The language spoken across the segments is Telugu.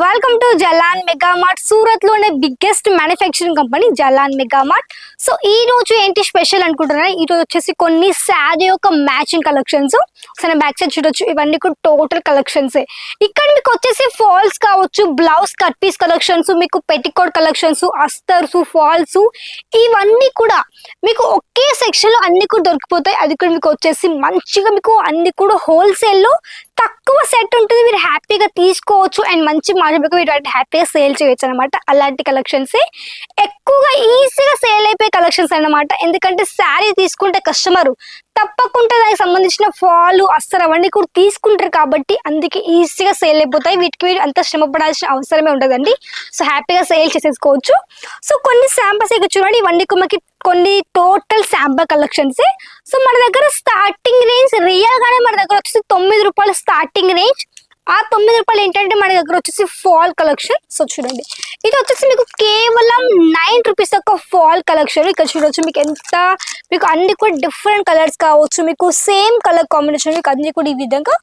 Welcome to Jalan Megamart సూరత్లోనే biggest manufacturing company Jalan Megamart so ఈ రోజు ఏంటి స్పెషల్ అనుకుంటున్నా ఈ రోజు వచ్చేసి కొన్ని శారీ యొక్క మ్యాచింగ్ కలెక్షన్స్ ఒకసారి బ్యాక్ సైడ్ చూడొచ్చు. ఇవన్నీ కూడా టోటల్ కలెక్షన్స్ ఇక్కడ మీకు వచ్చేసి ఫాల్స్ కావచ్చు బ్లౌజ్ కట్ పీస్ కలెక్షన్స్ మీకు పెట్టికోట్ కలెక్షన్స్ అస్తర్స్ ఫాల్స్ ఇవన్నీ కూడా మీకు ఒకే సెక్షన్లో అన్ని కూడా దొరికిపోతాయి. అది కూడా మీకు వచ్చేసి మంచిగా మీకు అన్ని కూడా హోల్సేల్లో తక్కువ సెట్ ఉంటుంది మీరు హ్యాపీగా తీసుకోవచ్చు అండ్ మంచి మార్కెట్ మీరు హ్యాపీగా సేల్ చేయొచ్చు అనమాట అలాంటి కలెక్షన్స్ ఎక్కువగా ఈజీగా సేల్ అయిపోయే కలెక్షన్స్ అన్నమాట. ఎందుకంటే శారీ తీసుకుంటే కస్టమర్ తప్పకుండా దానికి సంబంధించిన ఫాలు అస్సలు అవన్నీ కూడా తీసుకుంటారు కాబట్టి అందుకే ఈజీగా సేల్ అయిపోతాయి. వీటికి మీరు అంత శ్రమ పడాల్సిన అవసరమే ఉండదండి. సో హ్యాపీగా సేల్ చేసేసుకోవచ్చు. సో కొన్ని శాంపల్స్ ఇక్కడ చూడండి ఇవన్నీ మనకి కొన్ని టోటల్ శాంపల్ కలెక్షన్స్ సో మన దగ్గర స్టార్టింగ్ రేంజ్ రియల్ గానే మన దగ్గర వచ్చేసి తొమ్మిది రూపాయలు స్టార్టింగ్ రేంజ్ ఆ తొమ్మిది రూపాయలు ఏంటంటే మన దగ్గర వచ్చేసి ఫాల్ కలెక్షన్ సో చూడండి. ఇది వచ్చేసి మీకు కేవలం నైన్ రూపీస్ ఒక ఫాల్ కలెక్షన్ ఇక్కడ చూడొచ్చు మీకు ఎంత మీకు అన్ని కూడా డిఫరెంట్ కలర్స్ కావచ్చు. మీకు సేమ్ కలర్ కాంబినేషన్ మీకు అన్ని కూడా ఈ విధంగా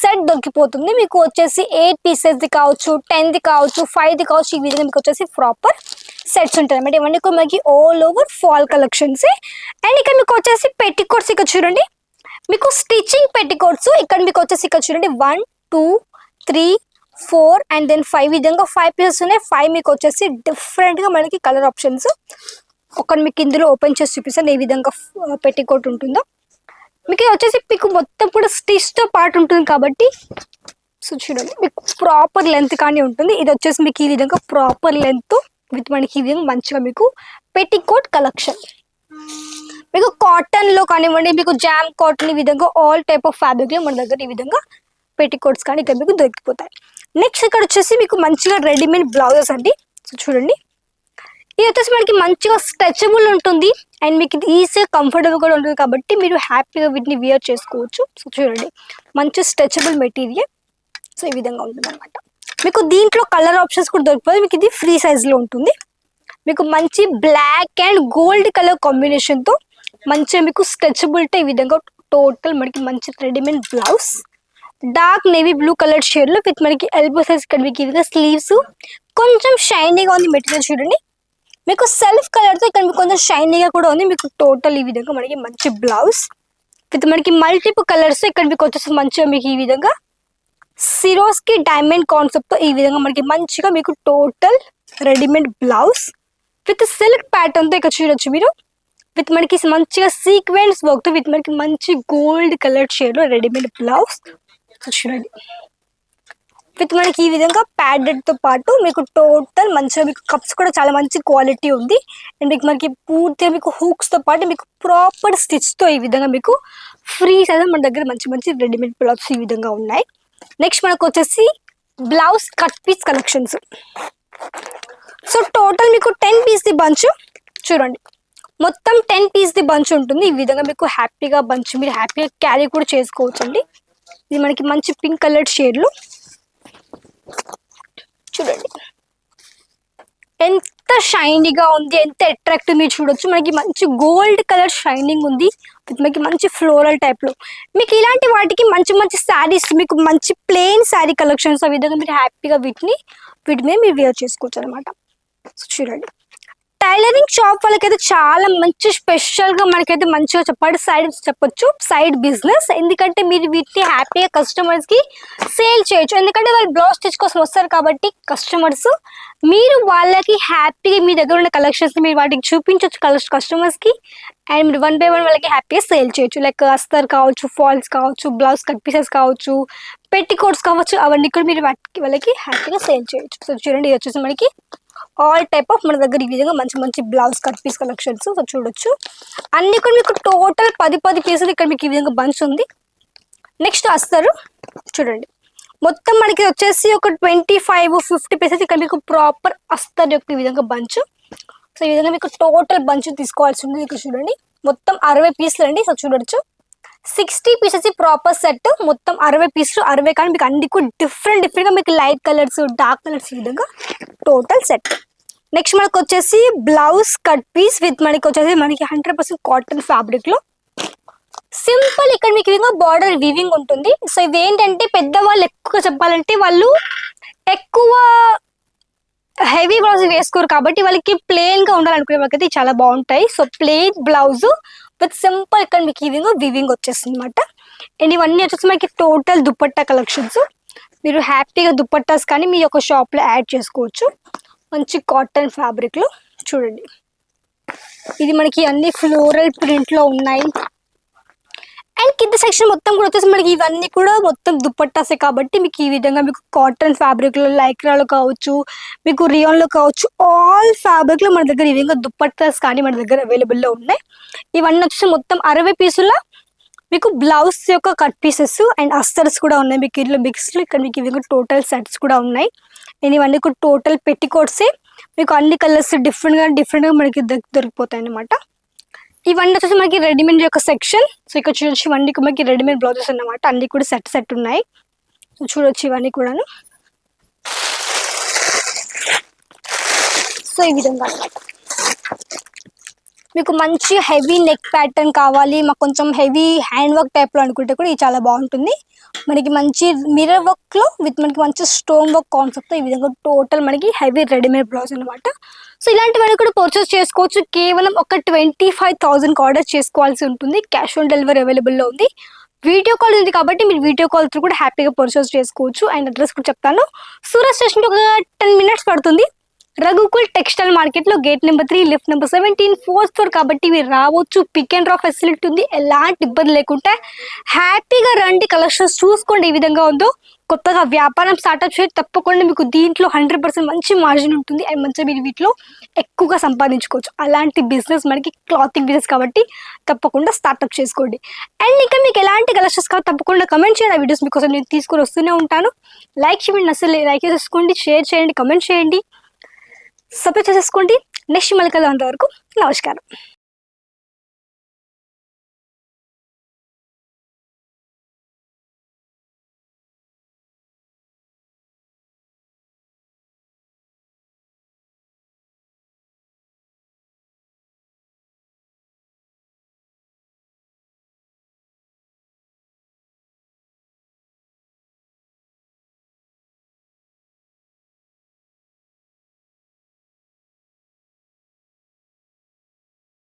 సెట్ దొరికిపోతుంది. మీకు వచ్చేసి ఎయిట్ పీసెస్ది కావచ్చు టెన్ది కావచ్చు ఫైవ్ది కావచ్చు ఈ విధంగా మీకు వచ్చేసి ప్రాపర్ సెట్స్ ఉంటాయి అనమాట ఇవన్నీ మనకి all over fall collections and ఇక్కడ మీకు వచ్చేసి పెట్టికోట్స్ ఇక్కడ చూడండి. మీకు స్టిచ్చింగ్ పెట్టికోట్స్ ఇక్కడ మీకు వచ్చేసి ఇక్కడ చూడండి. One two three four and then five విధంగా ఫైవ్ పీసెస్ ఉన్నాయి. ఫైవ్ మీకు వచ్చేసి డిఫరెంట్గా మనకి కలర్ ఆప్షన్స్ ఒకటి మీకు ఇందులో ఓపెన్ చేసి చూపిస్తాను. ఏ విధంగా పెట్టికోట్ ఉంటుందో. మీకు వచ్చేసి మీకు మొత్తం కూడా స్టిచ్తో పాటు ఉంటుంది కాబట్టి సో చూడండి. మీకు ప్రాపర్ లెంత్ కానీ ఉంటుంది. ఇది వచ్చేసి మీకు ఈ విధంగా ప్రాపర్ లెంత్ విత్ మనకి ఈ విధంగా మంచిగా మీకు పెట్టికోట్ కలెక్షన్. మీకు కాటన్లో కానివ్వండి మీకు జామ్ కాటన్ ఈ విధంగా ఆల్ టైప్ ఆఫ్ ఫ్యాబ్రిక్లో మన దగ్గర ఈ విధంగా పెట్టికోట్స్ కానీ ఇక్కడ మీకు దొరికిపోతాయి. నెక్స్ట్ ఇక్కడ వచ్చేసి మీకు మంచిగా రెడీమేడ్ బ్లౌజెస్ అండి. సో చూడండి. ఇది వచ్చేసి మనకి మంచిగా స్ట్రెచబుల్ ఉంటుంది. అండ్ మీకు ఇది ఈజీగా కంఫర్టబుల్ కూడా ఉంటుంది కాబట్టి మీరు హ్యాపీగా వీటిని వియర్ చేసుకోవచ్చు. సో చూడండి. మంచి స్ట్రెచబుల్ మెటీరియల్ సో ఈ విధంగా ఉంటుంది అనమాట మీకు దీంట్లో కలర్ ఆప్షన్స్ కూడా దొరికిపోయి మీకు ఇది ఫ్రీ సైజ్లో ఉంటుంది. మీకు మంచి బ్లాక్ అండ్ గోల్డ్ కలర్ కాంబినేషన్తో మంచిగా మీకు స్ట్రెచబిలిటీ ఈ విధంగా టోటల్ మనకి మంచి readymade blouse. Dark navy blue colour షేడ్లో విత్ మనకి ఎల్బో సైజ్ ఇక్కడ మీకు ఈ విధంగా స్లీవ్స్ కొంచెం షైనీగా ఉంది మెటీరియల్ చూడండి. మీకు సెల్ఫ్ కలర్తో ఇక్కడ మీకు కొంచెం షైనీగా కూడా ఉంది. మీకు టోటల్ ఈ విధంగా మనకి మంచి బ్లౌజ్. విత్ మనకి మల్టిపుల్ కలర్స్ ఇక్కడ మీకు వచ్చేసి మంచిగా మీకు ఈ విధంగా సిరోస్కి డైమండ్ కాన్సెప్ట్తో ఈ విధంగా మనకి మంచిగా మీకు total readymade blouse with silk ప్యాటర్న్తో ఇక్కడ చూడొచ్చు మీరు. విత్ మనకి మంచిగా సీక్వెన్స్ వర్క్తో విత్ మనకి మంచి గోల్డ్ కలర్ షేడ్లో రెడీమేడ్ బ్లౌజ్ చూడండి. విత్ మనకి ఈ విధంగా ప్యాడెడ్తో పాటు మీకు టోటల్ మంచిగా మీకు కప్స్ కూడా చాలా మంచి క్వాలిటీ ఉంది. అండ్ మీకు మనకి పూర్తిగా మీకు హూక్స్తో పాటు మీకు ప్రాపర్ స్టిచ్తో ఈ విధంగా మీకు ఫ్రీ సైజ్ మన దగ్గర మంచి మంచి రెడీమేడ్ బ్లౌజ్ ఈ విధంగా ఉన్నాయి. నెక్స్ట్ మనకు వచ్చేసి blouse cut piece collections so total మీకు టెన్ పీస్ ది బంచ్ చూడండి. మొత్తం టెన్ పీస్ ది బంచ్ ఉంటుంది. ఈ విధంగా మీకు హ్యాపీగా బంచ్ మీరు హ్యాపీగా క్యారీ కూడా చేసుకోవచ్చు అండి ఇది మనకి మంచి పింక్ కలర్ షేడ్లు చూడండి. ఎంత షైనీగా ఉంది ఎంత అట్రాక్టివ్ మీరు చూడొచ్చు. మనకి మంచి గోల్డ్ కలర్ షైనింగ్ ఉంది. మనకి మంచి ఫ్లోరల్ టైప్లో మీకు ఇలాంటి వాటికి మంచి మంచి శారీస్ మీకు మంచి ప్లెయిన్ శారీ కలెక్షన్స్ ఆ విధంగా మీరు హ్యాపీగా వీటిని వీటి మీద మీరు వేర్ చేసుకోవచ్చు అనమాట సో చూడండి. టైలరింగ్ షాప్ వాళ్ళకైతే చాలా మంచి స్పెషల్గా మనకైతే మంచిగా చెప్పాలి సైడ్ చెప్పొచ్చు. సైడ్ బిజినెస్ ఎందుకంటే మీరు వీటిని హ్యాపీగా కస్టమర్స్కి సేల్ చేయొచ్చు. ఎందుకంటే వాళ్ళు బ్లౌజ్ స్టిచ్ కోసం వస్తారు కాబట్టి కస్టమర్స్ మీరు వాళ్ళకి హ్యాపీగా మీ దగ్గర ఉన్న కలెక్షన్స్ మీరు వాటికి చూపించవచ్చు కస్టమర్స్కి. అండ్ మీరు వన్ బై వన్ వాళ్ళకి హ్యాపీగా సేల్ చేయొచ్చు. లైక్ అస్తర్ uh, కావచ్చు ఫాల్స్ కావచ్చు బ్లౌజ్ కట్ పీసెస్ కావచ్చు పెట్టికోట్స్ కావచ్చు అవన్నీ కూడా మీరు వాటికి వాళ్ళకి హ్యాపీగా సేల్ చేయొచ్చు. సో చూడండి ఇది వచ్చేసి మనకి ఆల్ టైప్ ఆఫ్ మన దగ్గర ఈ విధంగా మంచి మంచి blouse cut piece collections so చూడొచ్చు. అన్ని కూడా మీకు టోటల్ పది పది పీసులు ఇక్కడ మీకు ఈ విధంగా బంచ్ ఉంది. నెక్స్ట్ వస్తారు చూడండి. మొత్తం మనకి వచ్చేసి ఒక ట్వంటీ ఫైవ్ ఫిఫ్టీ పీసెస్ ఇక్కడ మీకు ప్రాపర్ అస్తర్ యొక్క ఈ విధంగా బంచ్ సో ఈ విధంగా మీకు టోటల్ బంచ్ తీసుకోవాల్సి ఉంది. ఇక్కడ చూడండి. మొత్తం అరవై పీసులు అండి సో చూడొచ్చు. సిక్స్టీ పీసెస్ ప్రాపర్ సెట్ మొత్తం అరవై పీసులు అరవై కానీ మీకు అన్ని డిఫరెంట్ డిఫరెంట్ డిఫరెంట్గా మీకు లైట్ కలర్స్ డార్క్ కలర్స్ ఈ విధంగా టోటల్ సెట్ నెక్స్ట్ మనకు వచ్చేసి బ్లౌజ్ కట్ పీస్ విత్ మనకి వచ్చేసి మనకి హండ్రెడ్ పర్సెంట్ కాటన్ ఫ్యాబ్రిక్లో. సింపుల్ ఇక్కడ మీకు విధంగా బార్డర్ వీవింగ్ ఉంటుంది. సో ఇది ఏంటంటే పెద్దవాళ్ళు ఎక్కువ చెప్పాలంటే వాళ్ళు ఎక్కువ హెవీ బ్లౌజ్ వేసుకోరు కాబట్టి వాళ్ళకి ప్లెయిన్గా ఉండాలనుకునే వాళ్ళకైతే చాలా బాగుంటాయి. So plain blouse with simple ఇక్కడ మీకు ఇవింగ్ వివింగ్ వచ్చేస్తుంది అనమాట అండ్ ఇవన్నీ వచ్చేసి మనకి టోటల్ దుప్పట్టా కలెక్షన్స్ మీరు హ్యాపీగా దుప్పట్టాస్ కానీ మీ యొక్క షాప్లో యాడ్ చేసుకోవచ్చు. మంచి కాటన్ ఫ్యాబ్రిక్లో చూడండి. ఇది మనకి అన్ని ఫ్లోరల్ ప్రింట్లో ఉన్నాయి. సెక్షన్ మొత్తం కూడా వచ్చేసి మనకి ఇవన్నీ కూడా మొత్తం దుప్పట్టాసే కాబట్టి మీకు ఈ విధంగా మీకు కాటన్ ఫ్యాబ్రిక్లో లైక్రాలో కావచ్చు మీకు రియాన్లో కావచ్చు ఆల్ ఫ్యాబ్రిక్లో మన దగ్గర ఈ విధంగా దుప్పట్టాస్ కానీ మన దగ్గర అవైలబుల్లో ఉన్నాయి. ఇవన్నీ వచ్చేసి మొత్తం అరవై పీసుల మీకు బ్లౌజ్ యొక్క కట్ పీసెస్ అండ్ అస్తర్స్ కూడా ఉన్నాయి. మీకు ఇందులో మిక్స్డ్ ఇక్కడ మీకు ఇవి టోటల్ సెట్స్ కూడా ఉన్నాయి. నేను ఇవన్నీ కూడా టోటల్ పెట్టి మీకు అన్ని కలర్స్ డిఫరెంట్గా డిఫరెంట్గా మనకి దొరికిపోతాయి అన్నమాట ఇవన్నీ వచ్చేసి మనకి రెడీమేడ్ యొక్క సెక్షన్. సో ఇక్కడ చూడొచ్చు ఇవన్నీ మనకి రెడీమేడ్ బ్లౌజెస్ అన్నమాట. అన్ని కూడా సెట్ సెట్ ఉన్నాయి. సో చూడొచ్చు ఇవన్నీ కూడాను. సో ఈ విధంగా అన్నమాట. మీకు మంచి హెవీ నెక్ ప్యాటర్న్ కావాలి. మాకు కొంచెం హెవీ హ్యాండ్ వర్క్ టైప్లో అనుకుంటే కూడా ఇది చాలా బాగుంటుంది. మనకి మంచి మిర్రర్ వర్క్లో విత్ మనకి మంచి స్టోన్ వర్క్ కాన్సెప్ట్తో ఈ విధంగా టోటల్ మనకి హెవీ రెడీమేడ్ బ్లౌజ్ అనమాట సో ఇలాంటివన్నీ కూడా పర్చేస్ చేసుకోవచ్చు. కేవలం ఒక ట్వంటీ ఫైవ్ థౌసండ్కి ఆర్డర్ చేసుకోవాల్సి ఉంటుంది. క్యాష్ ఆన్ డెలివరీ అవైలబుల్లో ఉంది. వీడియో కాల్ ఉంది కాబట్టి మీరు వీడియో కాల్ త్రూ కూడా హ్యాపీగా పర్చేస్ చేసుకోవచ్చు. అండ్ అడ్రస్ కూడా చెప్తాను. సూరత్ స్టేషన్ ఒక టెన్ మినిట్స్ పడుతుంది. రఘుకుల్ టెక్స్టైల్ మార్కెట్లో gate number three lift number seventeen fourth floor కాబట్టి మీరు రావచ్చు. పిక్ అండ్ డ్రా ఫెసిలిటీ ఉంది. ఎలాంటి ఇబ్బంది లేకుండా హ్యాపీగా రండి. కలెక్షన్స్ చూసుకోండి ఏ విధంగా ఉందో. కొత్తగా వ్యాపారం స్టార్ట్అప్ చేసి తప్పకుండా మీకు దీంట్లో హండ్రెడ్ పర్సెంట్ మంచి మార్జిన్ ఉంటుంది. అండ్ మంచిగా మీరు వీటిలో ఎక్కువగా సంపాదించుకోవచ్చు. అలాంటి బిజినెస్ మనకి క్లాతింగ్ బిజినెస్ కాబట్టి తప్పకుండా స్టార్ట్అప్ చేసుకోండి. అండ్ ఇంకా మీకు ఎలాంటి కలెక్షన్స్ కావాలి తప్పకుండా కమెంట్ చేయండి. ఆ వీడియోస్ మీకోసం నేను తీసుకొని వస్తూనే ఉంటాను. లైక్ చేయండి అసలు లైక్ చేసుకోండి షేర్ చేయండి కమెంట్ చేయండి. సబ్స్క్రైబ్ చేసేసుకోండి. నెక్స్ట్ మళ్ళీ కదా వరకు నమస్కారం.